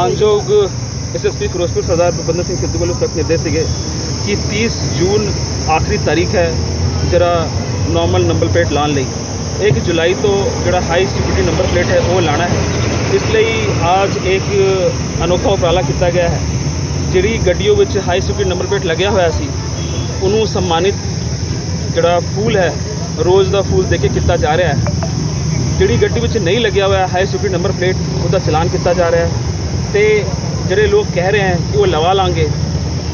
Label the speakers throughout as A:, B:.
A: ਮਾਨਯੋਗ S S P Firozpur Sardar Bhupinder Singh Sidhu ਵੱਲੋਂ ਸਖਤ ਨਿਰਦੇਸ਼ ਸੀਗੇ ਕਿ 30 ਜੂਨ ਆਖਰੀ ਤਾਰੀਖ ਹੈ ਜਿਹੜਾ ਨਾਰਮਲ ਨੰਬਰ ਪਲੇਟ ਲਾਉਣ ਲਈ 1 ਜੁਲਾਈ ਤੋਂ ਜਿਹੜਾ ਹਾਈ ਸਿਕਿਉਰਿਟੀ ਨੰਬਰ ਪਲੇਟ ਹੈ ਉਹ ਲਾਣਾ ਹੈ ਇਸ ਲਈ ਅੱਜ ਇੱਕ ਅਨੋਖਾ ਉਪਰਾਲਾ ਕੀਤਾ ਗਿਆ ਹੈ ਜਿਹੜੀ ਗੱਡੀਆਂ ਵਿੱਚ ਹਾਈ ਸਿਕਿਉਰਿਟੀ ਨੰਬਰ ਪਲੇਟ ਲੱਗਿਆ ਹੋਇਆ ਸੀ ਉਹਨੂੰ ਸਨਮਾਨਿਤ ਜਿਹੜਾ ਫੂਲ ਹੈ ਰੋਜ਼ ਦਾ ਫੂਲ ਦੇ ਕੇ ਕੀਤਾ ਜਾ ਰਿਹਾ ਹੈ ਜਿਹੜੀ ਗੱਡੀ ਵਿੱਚ ਨਹੀਂ ਲੱਗਿਆ ਹੋਇਆ ਹਾਈ ਸਿਕਿਉਰਿਟੀ ਨੰਬਰ ਪਲੇਟ ਉਹਦਾ ਚਲਾਨ ਕੀਤਾ ਜਾ ਰਿਹਾ ਹੈ ਤੇ ਜਿਹੜੇ ਲੋਕ ਕਹਿ ਰਹੇ ਹਨ ਕਿ ਉਹ ਲਵਾ ਲਾਂਗੇ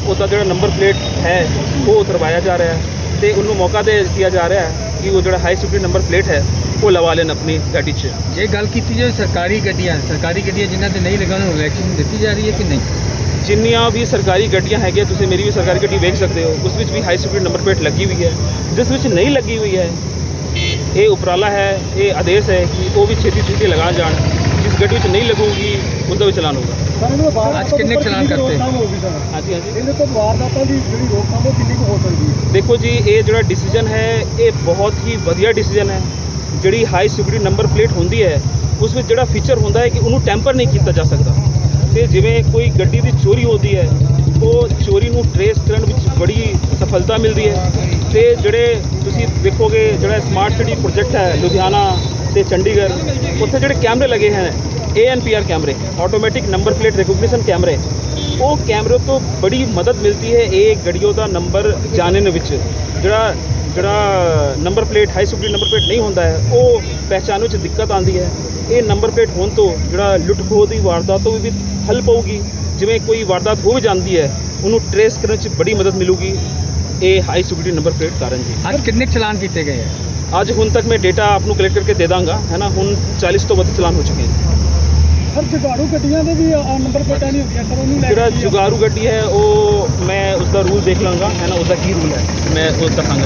A: ਉਹਦਾ ਜਿਹੜਾ ਨੰਬਰ ਪਲੇਟ ਹੈ ਉਹ ਉਤਰਵਾਇਆ ਜਾ ਰਿਹਾ ਹੈ ਤੇ ਉਹਨੂੰ ਮੌਕਾ ਦੇ ਦਿੱਤਾ ਜਾ ਰਿਹਾ ਹੈ ਕਿ ਉਹ ਜਿਹੜਾ ਹਾਈ ਸਿਕਿਉਰਿਟੀ ਨੰਬਰ ਪਲੇਟ ਹੈ ਉਹ ਲਵਾ ਲੈਣ ਆਪਣੀ ਗੱਡੀ 'ਚ।
B: ਜੇ ਗੱਲ ਕੀਤੀ ਜਾਵੇ ਸਰਕਾਰੀ ਗੱਡੀਆਂ ਸਰਕਾਰੀ ਗੱਡੀਆਂ ਜਿਨ੍ਹਾਂ ਤੇ ਨਹੀਂ ਲੱਗਾ ਉਹਨਾਂ ਨੂੰ ਵੈਕਸੀਨ ਦਿੱਤੀ ਜਾ ਰਹੀ ਹੈ ਕਿ ਨਹੀਂ?
A: ਜਿੰਨੀਆਂ ਵੀ ਸਰਕਾਰੀ ਗੱਡੀਆਂ ਹੈਗੀਆਂ ਤੁਸੀਂ ਮੇਰੀ ਵੀ ਸਰਕਾਰੀ ਗੱਡੀ ਵੇਖ ਸਕਦੇ ਹੋ ਉਸ ਵਿੱਚ ਵੀ ਹਾਈ ਸਿਕਿਉਰਿਟੀ ਨੰਬਰ ਪਲੇਟ ਲੱਗੀ ਹੋਈ ਹੈ। ਜਿਸ ਵਿੱਚ ਨਹੀਂ ਲੱਗੀ ਹੋਈ ਹੈ ਇਹ ਉਪਰਾਲਾ ਹੈ ਇਹ ਆਦੇਸ਼ ਹੈ ਕਿ ਉਹ ਵੀ ਛੇਤੀ ਛੇਤੀ ਲਗਾ ਜਾਣ। ਗੱਡੀ ਵਿੱਚ ਨਹੀਂ ਲੱਗੂਗੀ ਉਸ ਦਾ ਵੀ ਚਲਾਨ ਹੋਊਗਾ
B: ਅੱਜ ਕਿੰਨੇ ਕੁ ਚਲਾਨ ਕਰਤੇ?
A: ਹਾਂਜੀ ਹਾਂਜੀ।
C: ਇਹਦੇ ਤੋਂ ਵਾਰਦਾਤਾਂ ਦੀ ਜਿਹੜੀ ਰੋਕਥਾਮ ਉਹ ਕਿੰਨੀ ਕੁ ਹੋ ਸਕਦੀ ਹੈ?
A: ਦੇਖੋ ਜੀ ਇਹ ਜਿਹੜਾ ਡਿਸੀਜਨ ਹੈ ਇਹ ਬਹੁਤ ਹੀ ਵਧੀਆ ਡਿਸੀਜਨ ਹੈ। ਜਿਹੜੀ ਹਾਈ ਸਿਕਿਉਰਿਟੀ ਨੰਬਰ ਪਲੇਟ ਹੁੰਦੀ ਹੈ ਉਸ ਵਿੱਚ ਜਿਹੜਾ ਫੀਚਰ ਹੁੰਦਾ ਹੈ ਕਿ ਉਹਨੂੰ ਟੈਂਪਰ ਨਹੀਂ ਕੀਤਾ ਜਾ ਸਕਦਾ। ਤੇ ਜਿਵੇਂ ਕੋਈ ਗੱਡੀ ਦੀ ਚੋਰੀ ਹੁੰਦੀ ਹੈ ਉਹ ਚੋਰੀ ਨੂੰ ਟਰੇਸ ਕਰਨ ਵਿੱਚ ਬੜੀ ਸਫਲਤਾ ਮਿਲਦੀ ਹੈ। ਤੇ ਜਿਹੜੇ ਤੁਸੀਂ ਦੇਖੋਗੇ ਜਿਹੜਾ ਸਮਾਰਟ ਸਿਟੀ ਪ੍ਰੋਜੈਕਟ ਹੈ ਲੁਧਿਆਣਾ ਤੇ ਚੰਡੀਗੜ੍ਹ ਉੱਥੇ ਜਿਹੜੇ ਕੈਮਰੇ ਲੱਗੇ ਹਨ ANPR ਕੈਮਰੇ ਆਟੋਮੈਟਿਕ ਨੰਬਰ ਪਲੇਟ ਰਿਕੋਗਨੀਸ਼ਨ ਕੈਮਰੇ ਉਹ ਕੈਮਰੇ ਤੋਂ ਬੜੀ ਮਦਦ ਮਿਲਦੀ ਹੈ ਇਹ ਗੱਡੀਆਂ ਦਾ ਨੰਬਰ ਜਾਣਨ ਵਿੱਚ। ਜਿਹੜਾ ਜਿਹੜਾ number plate high security number plate ਨਹੀਂ ਹੁੰਦਾ ਹੈ ਉਹ ਪਹਿਚਾਣ ਵਿੱਚ ਦਿੱਕਤ ਆਉਂਦੀ ਹੈ। ਇਹ ਨੰਬਰ ਪਲੇਟ ਹੋਣ ਤੋਂ ਜਿਹੜਾ ਲੁੱਟ ਖੋਹ ਦੀ ਵਾਰਦਾਤ ਤੋਂ ਵੀ ਹੱਲ ਪਊਗੀ। ਜਿਵੇਂ ਕੋਈ ਵਾਰਦਾਤ ਹੋ ਵੀ ਜਾਂਦੀ ਹੈ ਉਹਨੂੰ ਟਰੇਸ ਕਰਨ 'ਚ ਬੜੀ ਮਦਦ ਮਿਲੂਗੀ ਇਹ ਹਾਈ ਸਿਕਿਉਰਿਟੀ ਨੰਬਰ ਪਲੇਟ ਕਾਰਨ ਜੀ।
B: ਅੱਜ ਕਿੰਨੇ ਚਲਾਨ ਕੀਤੇ ਗਏ ਹੈ
A: ਅੱਜ ਹੁਣ ਤੱਕ ਮੈਂ ਡੇਟਾ ਆਪ ਨੂੰ ਕਲੈਕਟ ਕਰਕੇ ਦੇ ਦਾਂਗਾ ਹੈ ਨਾ? ਹੁਣ 40 ਤੋਂ ਵੱਧ ਚਲਾਨ ਹੋ ਚੁੱਕੇ ਹਨ
C: ਸਰ ਜਗਾੜੂ ਗੱਡੀਆਂ ਦੇ ਵੀ ਆਹ ਨੰਬਰ ਪਲੇਟਾਂ ਨਹੀਂ ਹੁੰਦੀਆਂ ਸਰ ਉਹਨੂੰ ਲੈ
A: ਜਿਹੜਾ
C: ਕੇ?
A: ਜੁਗਾਰੂ ਗੱਡੀ ਹੈ ਉਹ ਮੈਂ ਉਸ ਦਾ ਰੂਲ ਦੇਖ ਲਾਂਗਾ। ਹੈ ਨਾ ਉਸ ਦਾ ਕੀ ਰੂਲ ਹੈ? ਮੈਂ ਉਹ ਦਿਖਾਂਗਾ।